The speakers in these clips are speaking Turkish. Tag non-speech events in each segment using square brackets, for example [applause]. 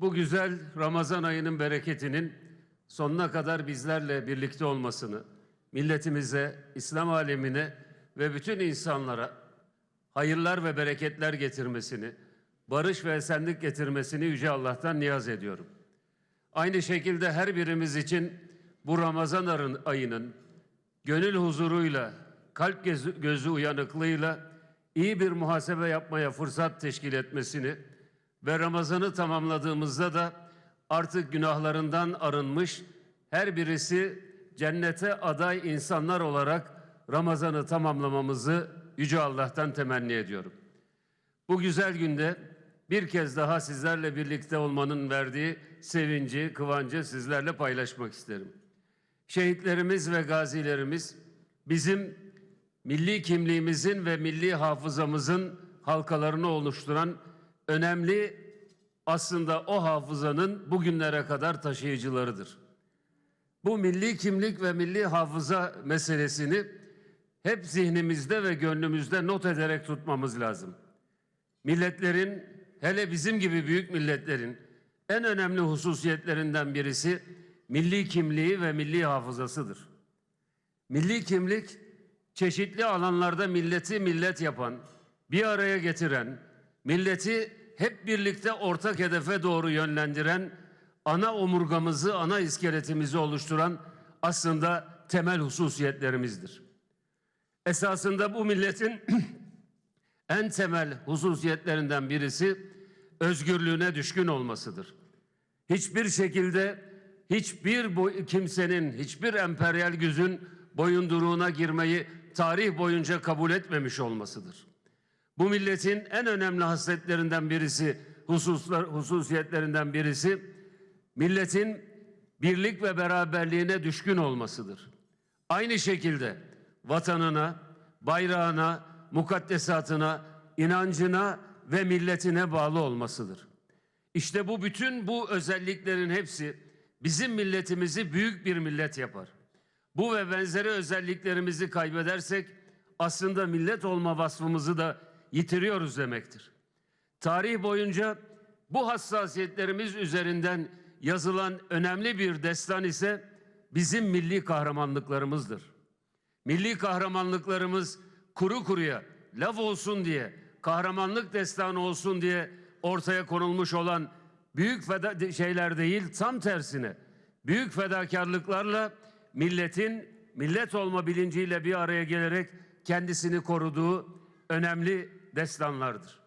bu güzel Ramazan ayının bereketinin sonuna kadar bizlerle birlikte olmasını, milletimize, İslam alemine ve bütün insanlara hayırlar ve bereketler getirmesini, barış ve esenlik getirmesini Yüce Allah'tan niyaz ediyorum. Aynı şekilde her birimiz için bu Ramazan ayının gönül huzuruyla, kalp gözü, gözü uyanıklığıyla iyi bir muhasebe yapmaya fırsat teşkil etmesini ve Ramazan'ı tamamladığımızda da artık günahlarından arınmış her birisi cennete aday insanlar olarak Ramazan'ı tamamlamamızı Yüce Allah'tan temenni ediyorum. Bu güzel günde bir kez daha sizlerle birlikte olmanın verdiği sevinci, kıvancı sizlerle paylaşmak isterim. Şehitlerimiz ve gazilerimiz bizim milli kimliğimizin ve milli hafızamızın halkalarını oluşturan önemli aslında o hafızanın bugünlere kadar taşıyıcılarıdır. Bu milli kimlik ve milli hafıza meselesini hep zihnimizde ve gönlümüzde not ederek tutmamız lazım. Milletlerin, hele bizim gibi büyük milletlerin en önemli hususiyetlerinden birisi milli kimliği ve milli hafızasıdır. Milli kimlik çeşitli alanlarda milleti millet yapan, bir araya getiren, milleti hep birlikte ortak hedefe doğru yönlendiren, ana omurgamızı, ana iskeletimizi oluşturan aslında temel hususiyetlerimizdir. Esasında bu milletin [clears throat] en temel hususiyetlerinden birisi özgürlüğüne düşkün olmasıdır. Hiçbir şekilde hiçbir kimsenin, hiçbir emperyal güzün boyunduruğuna girmeyi tarih boyunca kabul etmemiş olmasıdır. Bu milletin en önemli hasletlerinden birisi, hususlar, hususiyetlerinden birisi milletin birlik ve beraberliğine düşkün olmasıdır. Aynı şekilde vatanına, bayrağına, mukaddesatına, inancına ve milletine bağlı olmasıdır. İşte bu bütün bu özelliklerin hepsi bizim milletimizi büyük bir millet yapar. Bu ve benzeri özelliklerimizi kaybedersek aslında millet olma vasfımızı da yitiriyoruz demektir. Tarih boyunca bu hassasiyetlerimiz üzerinden yazılan önemli bir destan ise bizim milli kahramanlıklarımızdır. Milli kahramanlıklarımız kuru kuruya laf olsun diye, kahramanlık destanı olsun diye ortaya konulmuş olan büyük feda şeyler değil, tam tersine büyük fedakarlıklarla milletin millet olma bilinciyle bir araya gelerek kendisini koruduğu önemli destanlardır.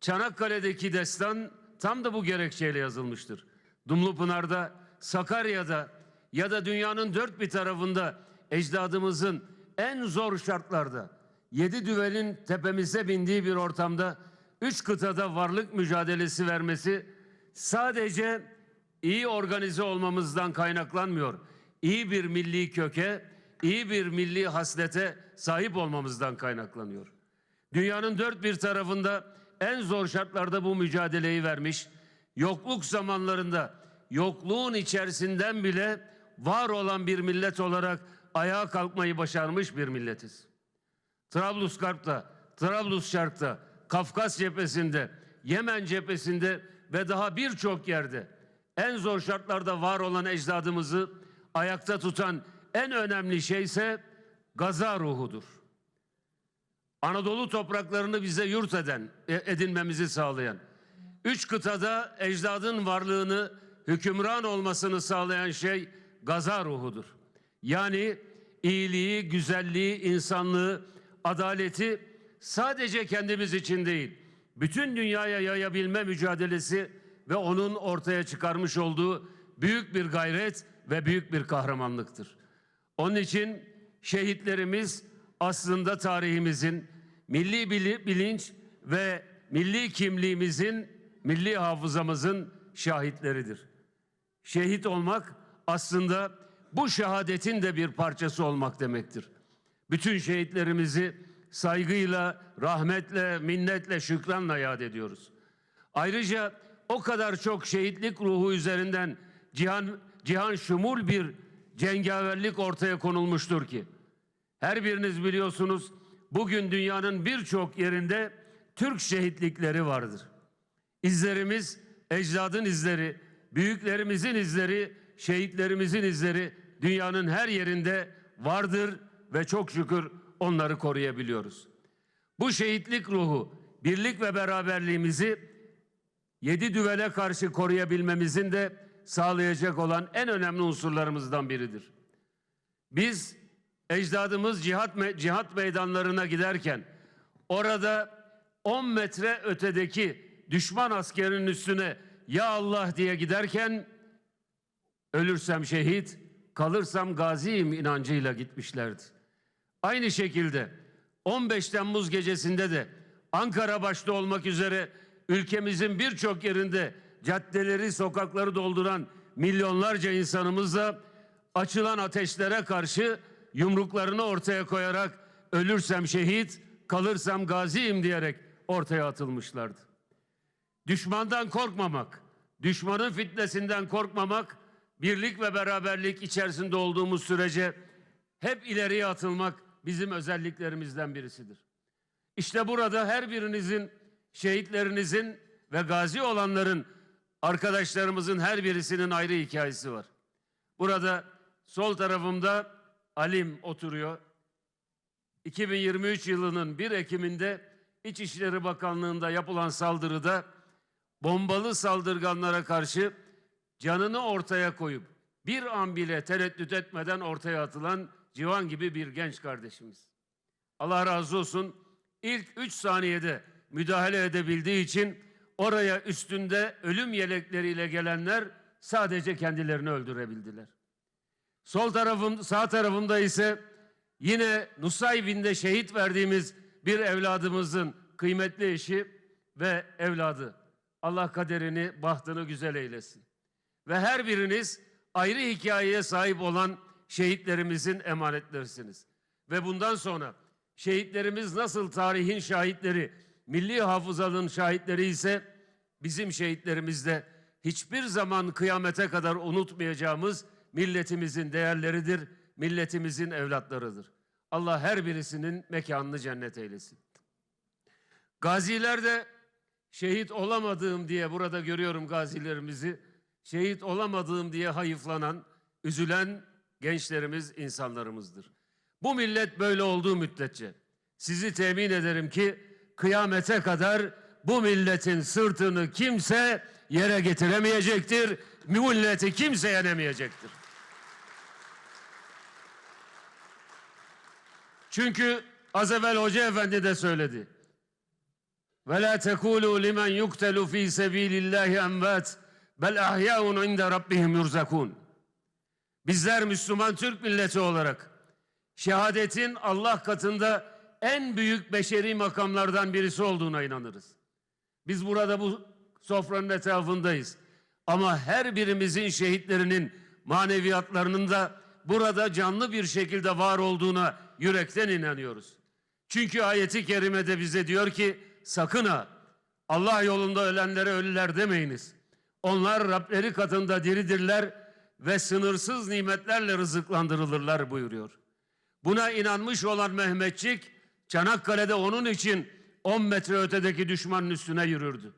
Çanakkale'deki destan tam da bu gerekçeyle yazılmıştır. Dumlupınar'da, Sakarya'da ya da dünyanın dört bir tarafında ecdadımızın en zor şartlarda yedi düvelin tepemize bindiği bir ortamda üç kıtada varlık mücadelesi vermesi sadece iyi organize olmamızdan kaynaklanmıyor. İyi bir milli köke, iyi bir milli haslete sahip olmamızdan kaynaklanıyor. Dünyanın dört bir tarafında en zor şartlarda bu mücadeleyi vermiş, yokluk zamanlarında yokluğun içerisinden bile var olan bir millet olarak ayağa kalkmayı başarmış bir milletiz. Trablusgarp'ta, Trablusşark'ta, Kafkas cephesinde, Yemen cephesinde ve daha birçok yerde en zor şartlarda var olan ecdadımızı ayakta tutan en önemli şey ise gaza ruhudur. Anadolu topraklarını bize yurt eden, e- edinmemizi sağlayan, üç kıtada ecdadın varlığını, hükümran olmasını sağlayan şey gaza ruhudur. Yani iyiliği, güzelliği, insanlığı, adaleti sadece kendimiz için değil, bütün dünyaya yayabilme mücadelesi ve onun ortaya çıkarmış olduğu büyük bir gayret ve büyük bir kahramanlıktır. Onun için şehitlerimiz aslında tarihimizin, milli bili- bilinç ve milli kimliğimizin, milli hafızamızın şahitleridir. Şehit olmak aslında bu şehadetin de bir parçası olmak demektir. Bütün şehitlerimizi saygıyla, rahmetle, minnetle, şükranla yad ediyoruz. Ayrıca o kadar çok şehitlik ruhu üzerinden cihan cihan şumul bir cengaverlik ortaya konulmuştur ki her biriniz biliyorsunuz bugün dünyanın birçok yerinde Türk şehitlikleri vardır. İzlerimiz ecdadın izleri, büyüklerimizin izleri, şehitlerimizin izleri dünyanın her yerinde vardır ve çok şükür onları koruyabiliyoruz. Bu şehitlik ruhu, birlik ve beraberliğimizi yedi düvele karşı koruyabilmemizin de sağlayacak olan en önemli unsurlarımızdan biridir. Biz ecdadımız cihat, me- cihat meydanlarına giderken orada 10 metre ötedeki düşman askerinin üstüne ya Allah diye giderken ölürsem şehit, kalırsam gaziyim inancıyla gitmişlerdi. Aynı şekilde 15 Temmuz gecesinde de Ankara başta olmak üzere ülkemizin birçok yerinde caddeleri, sokakları dolduran milyonlarca insanımızla açılan ateşlere karşı yumruklarını ortaya koyarak ölürsem şehit, kalırsam gaziyim diyerek ortaya atılmışlardı. Düşmandan korkmamak, düşmanın fitnesinden korkmamak, birlik ve beraberlik içerisinde olduğumuz sürece hep ileriye atılmak bizim özelliklerimizden birisidir. İşte burada her birinizin, şehitlerinizin ve gazi olanların, arkadaşlarımızın her birisinin ayrı hikayesi var. Burada sol tarafımda Alim oturuyor. 2023 yılının 1 Ekim'inde İçişleri Bakanlığı'nda yapılan saldırıda bombalı saldırganlara karşı canını ortaya koyup bir an bile tereddüt etmeden ortaya atılan Civan gibi bir genç kardeşimiz. Allah razı olsun ilk 3 saniyede müdahale edebildiği için oraya üstünde ölüm yelekleriyle gelenler sadece kendilerini öldürebildiler. Sol tarafım, sağ tarafımda ise yine Nusaybin'de şehit verdiğimiz bir evladımızın kıymetli eşi ve evladı. Allah kaderini, bahtını güzel eylesin. Ve her biriniz ayrı hikayeye sahip olan şehitlerimizin emanetlerisiniz. Ve bundan sonra şehitlerimiz nasıl tarihin şahitleri, milli hafızanın şahitleri ise bizim şehitlerimiz de hiçbir zaman kıyamete kadar unutmayacağımız milletimizin değerleridir, milletimizin evlatlarıdır. Allah her birisinin mekanını cennet eylesin. Gaziler de şehit olamadığım diye burada görüyorum gazilerimizi. Şehit olamadığım diye hayıflanan, üzülen gençlerimiz, insanlarımızdır. Bu millet böyle olduğu müddetçe sizi temin ederim ki kıyamete kadar bu milletin sırtını kimse yere getiremeyecektir. Milleti kimse yenemeyecektir. Çünkü az evvel Hoca Efendi de söyledi. Ve la tekulu limen yuktelu fi sebilillahi envat bel ahyaun inde rabbihim yurzakun. Bizler Müslüman Türk milleti olarak şehadetin Allah katında en büyük beşeri makamlardan birisi olduğuna inanırız. Biz burada bu sofranın etrafındayız. Ama her birimizin şehitlerinin maneviyatlarının da burada canlı bir şekilde var olduğuna yürekten inanıyoruz. Çünkü ayeti kerimede bize diyor ki sakın ha Allah yolunda ölenlere ölüler demeyiniz. Onlar Rableri katında diridirler ve sınırsız nimetlerle rızıklandırılırlar buyuruyor. Buna inanmış olan Mehmetçik Çanakkale'de onun için 10 metre ötedeki düşmanın üstüne yürürdü.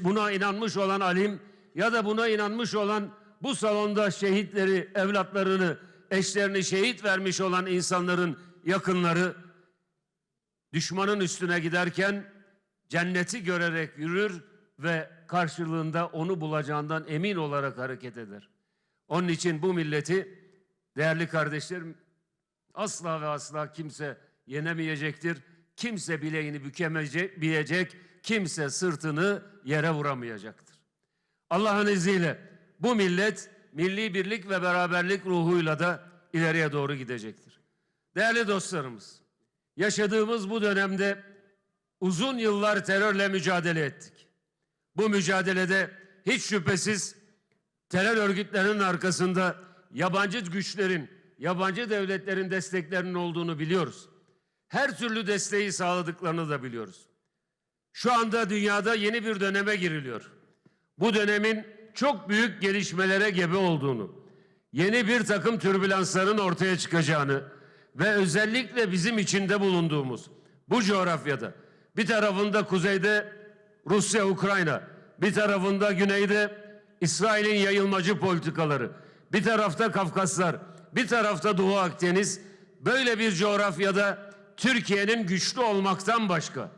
Buna inanmış olan alim ya da buna inanmış olan bu salonda şehitleri, evlatlarını, eşlerini şehit vermiş olan insanların yakınları düşmanın üstüne giderken cenneti görerek yürür ve karşılığında onu bulacağından emin olarak hareket eder. Onun için bu milleti değerli kardeşlerim asla ve asla kimse yenemeyecektir. Kimse bileğini bükemeyecek, kimse sırtını yere vuramayacaktır. Allah'ın izniyle bu millet milli birlik ve beraberlik ruhuyla da ileriye doğru gidecektir. Değerli dostlarımız, yaşadığımız bu dönemde uzun yıllar terörle mücadele ettik. Bu mücadelede hiç şüphesiz terör örgütlerinin arkasında yabancı güçlerin, yabancı devletlerin desteklerinin olduğunu biliyoruz. Her türlü desteği sağladıklarını da biliyoruz. Şu anda dünyada yeni bir döneme giriliyor. Bu dönemin çok büyük gelişmelere gebe olduğunu, yeni bir takım türbülansların ortaya çıkacağını ve özellikle bizim içinde bulunduğumuz bu coğrafyada bir tarafında kuzeyde Rusya, Ukrayna, bir tarafında güneyde İsrail'in yayılmacı politikaları, bir tarafta Kafkaslar, bir tarafta Doğu Akdeniz böyle bir coğrafyada Türkiye'nin güçlü olmaktan başka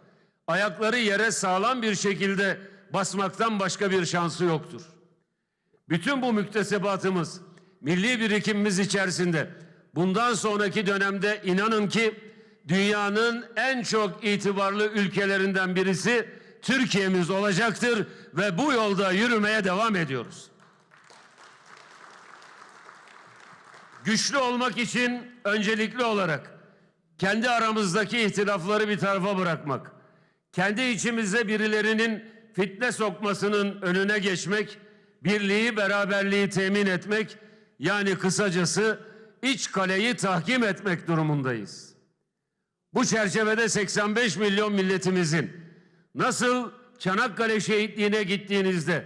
ayakları yere sağlam bir şekilde basmaktan başka bir şansı yoktur. Bütün bu müktesebatımız, milli birikimimiz içerisinde bundan sonraki dönemde inanın ki dünyanın en çok itibarlı ülkelerinden birisi Türkiye'miz olacaktır ve bu yolda yürümeye devam ediyoruz. Güçlü olmak için öncelikli olarak kendi aramızdaki ihtilafları bir tarafa bırakmak, kendi içimizde birilerinin fitne sokmasının önüne geçmek, birliği, beraberliği temin etmek, yani kısacası iç kaleyi tahkim etmek durumundayız. Bu çerçevede 85 milyon milletimizin nasıl Çanakkale şehitliğine gittiğinizde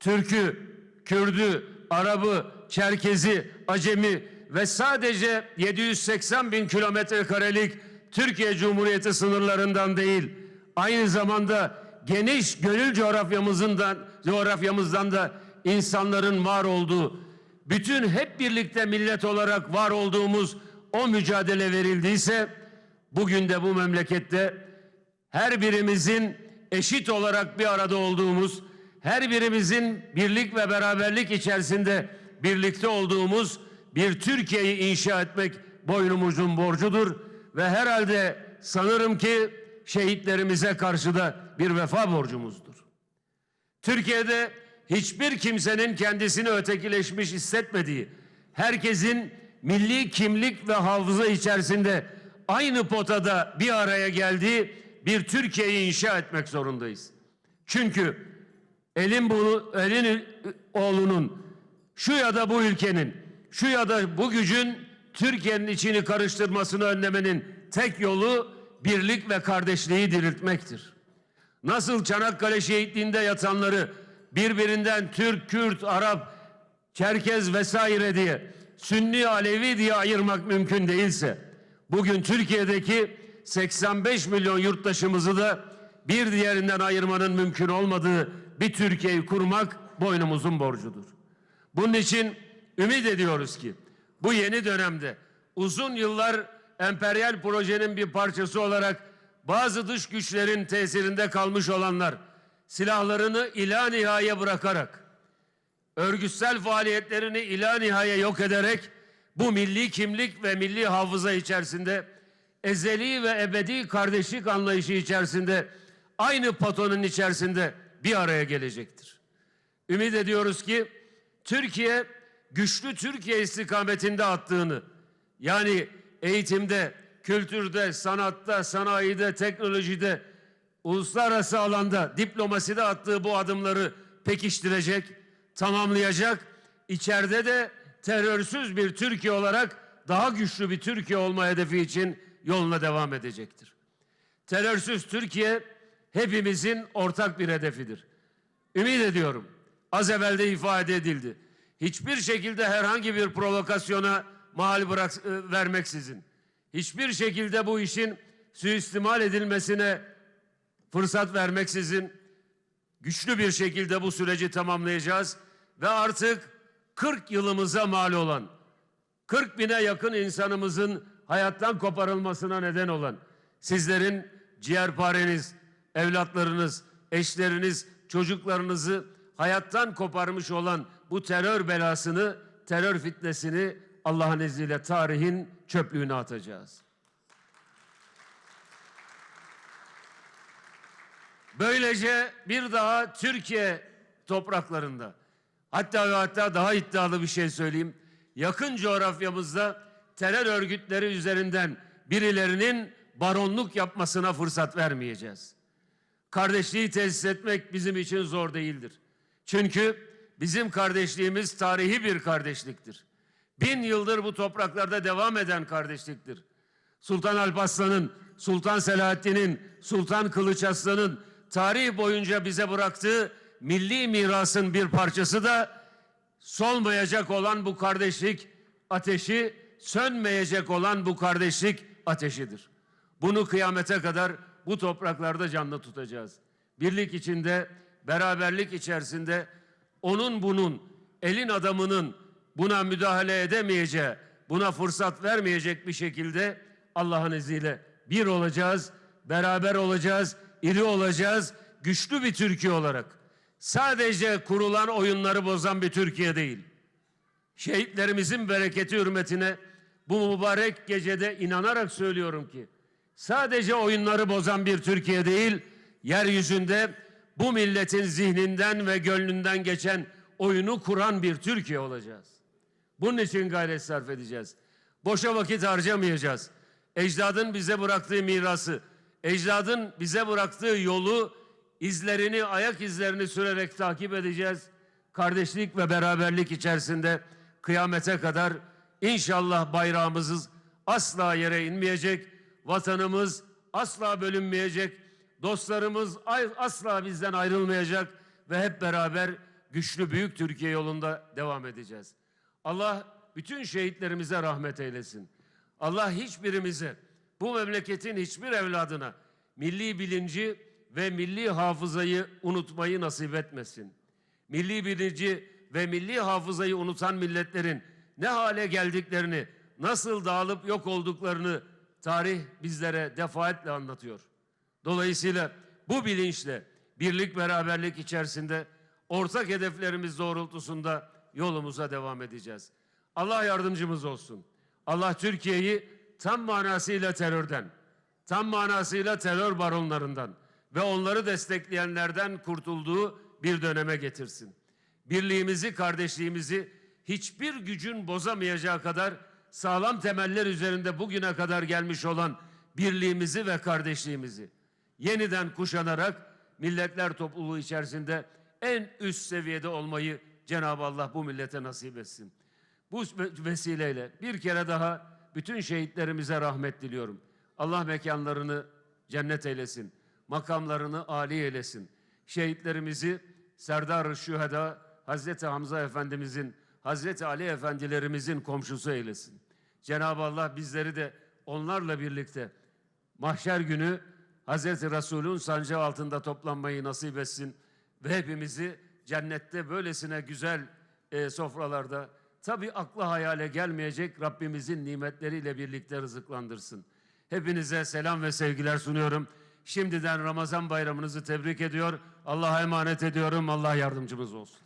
Türk'ü, Kürd'ü, Arap'ı, Çerkez'i, Acemi ve sadece 780 bin kilometre karelik Türkiye Cumhuriyeti sınırlarından değil, aynı zamanda geniş gönül coğrafyamızdan, coğrafyamızdan da insanların var olduğu, bütün hep birlikte millet olarak var olduğumuz o mücadele verildiyse, bugün de bu memlekette her birimizin eşit olarak bir arada olduğumuz, her birimizin birlik ve beraberlik içerisinde birlikte olduğumuz bir Türkiye'yi inşa etmek boynumuzun borcudur ve herhalde sanırım ki şehitlerimize karşı da bir vefa borcumuzdur. Türkiye'de hiçbir kimsenin kendisini ötekileşmiş hissetmediği, herkesin milli kimlik ve hafıza içerisinde aynı potada bir araya geldiği bir Türkiye'yi inşa etmek zorundayız. Çünkü elin bunu elin oğlunun şu ya da bu ülkenin şu ya da bu gücün Türkiye'nin içini karıştırmasını önlemenin tek yolu birlik ve kardeşliği diriltmektir. Nasıl Çanakkale şehitliğinde yatanları birbirinden Türk, Kürt, Arap, Çerkez vesaire diye Sünni, Alevi diye ayırmak mümkün değilse bugün Türkiye'deki 85 milyon yurttaşımızı da bir diğerinden ayırmanın mümkün olmadığı bir Türkiye'yi kurmak boynumuzun borcudur. Bunun için ümit ediyoruz ki bu yeni dönemde uzun yıllar emperyal projenin bir parçası olarak bazı dış güçlerin tesirinde kalmış olanlar silahlarını ila nihaya bırakarak örgütsel faaliyetlerini ila nihaya yok ederek bu milli kimlik ve milli hafıza içerisinde ezeli ve ebedi kardeşlik anlayışı içerisinde aynı patonun içerisinde bir araya gelecektir. Ümit ediyoruz ki Türkiye güçlü Türkiye istikametinde attığını yani eğitimde, kültürde, sanatta, sanayide, teknolojide, uluslararası alanda, diplomaside attığı bu adımları pekiştirecek, tamamlayacak, içeride de terörsüz bir Türkiye olarak daha güçlü bir Türkiye olma hedefi için yoluna devam edecektir. Terörsüz Türkiye hepimizin ortak bir hedefidir. Ümit ediyorum. Az evvel de ifade edildi. Hiçbir şekilde herhangi bir provokasyona mahal bırak, e, vermeksizin, hiçbir şekilde bu işin suistimal edilmesine fırsat vermeksizin güçlü bir şekilde bu süreci tamamlayacağız ve artık 40 yılımıza mal olan 40 bine yakın insanımızın hayattan koparılmasına neden olan sizlerin ciğerpareniz, evlatlarınız, eşleriniz, çocuklarınızı hayattan koparmış olan bu terör belasını, terör fitnesini Allah'ın izniyle tarihin çöplüğüne atacağız. Böylece bir daha Türkiye topraklarında hatta ve hatta daha iddialı bir şey söyleyeyim. Yakın coğrafyamızda terör örgütleri üzerinden birilerinin baronluk yapmasına fırsat vermeyeceğiz. Kardeşliği tesis etmek bizim için zor değildir. Çünkü bizim kardeşliğimiz tarihi bir kardeşliktir. Bin yıldır bu topraklarda devam eden kardeşliktir. Sultan Alparslan'ın, Sultan Selahaddin'in, Sultan Kılıç Aslan'ın tarih boyunca bize bıraktığı milli mirasın bir parçası da solmayacak olan bu kardeşlik ateşi, sönmeyecek olan bu kardeşlik ateşidir. Bunu kıyamete kadar bu topraklarda canlı tutacağız. Birlik içinde beraberlik içerisinde onun bunun, elin adamının buna müdahale edemeyeceği, buna fırsat vermeyecek bir şekilde Allah'ın izniyle bir olacağız, beraber olacağız, iri olacağız, güçlü bir Türkiye olarak. Sadece kurulan oyunları bozan bir Türkiye değil. Şehitlerimizin bereketi hürmetine bu mübarek gecede inanarak söylüyorum ki sadece oyunları bozan bir Türkiye değil, yeryüzünde bu milletin zihninden ve gönlünden geçen oyunu kuran bir Türkiye olacağız. Bunun için gayret sarf edeceğiz. Boşa vakit harcamayacağız. Ecdadın bize bıraktığı mirası, ecdadın bize bıraktığı yolu, izlerini, ayak izlerini sürerek takip edeceğiz. Kardeşlik ve beraberlik içerisinde kıyamete kadar inşallah bayrağımız asla yere inmeyecek, vatanımız asla bölünmeyecek, dostlarımız asla bizden ayrılmayacak ve hep beraber güçlü büyük Türkiye yolunda devam edeceğiz. Allah bütün şehitlerimize rahmet eylesin. Allah hiçbirimize, bu memleketin hiçbir evladına milli bilinci ve milli hafızayı unutmayı nasip etmesin. Milli bilinci ve milli hafızayı unutan milletlerin ne hale geldiklerini, nasıl dağılıp yok olduklarını tarih bizlere defaatle anlatıyor. Dolayısıyla bu bilinçle birlik beraberlik içerisinde ortak hedeflerimiz doğrultusunda yolumuza devam edeceğiz. Allah yardımcımız olsun. Allah Türkiye'yi tam manasıyla terörden, tam manasıyla terör baronlarından ve onları destekleyenlerden kurtulduğu bir döneme getirsin. Birliğimizi, kardeşliğimizi hiçbir gücün bozamayacağı kadar sağlam temeller üzerinde bugüne kadar gelmiş olan birliğimizi ve kardeşliğimizi yeniden kuşanarak milletler topluluğu içerisinde en üst seviyede olmayı Cenab-ı Allah bu millete nasip etsin. Bu vesileyle bir kere daha bütün şehitlerimize rahmet diliyorum. Allah mekanlarını cennet eylesin. Makamlarını âli eylesin. Şehitlerimizi Serdar-ı Şüheda Hazreti Hamza Efendimizin, Hazreti Ali Efendilerimizin komşusu eylesin. Cenab-ı Allah bizleri de onlarla birlikte mahşer günü Hazreti Resul'ün sancağı altında toplanmayı nasip etsin ve hepimizi cennette böylesine güzel e, sofralarda tabi akla hayale gelmeyecek Rabbimizin nimetleriyle birlikte rızıklandırsın. Hepinize selam ve sevgiler sunuyorum. Şimdiden Ramazan bayramınızı tebrik ediyor. Allah'a emanet ediyorum. Allah yardımcımız olsun.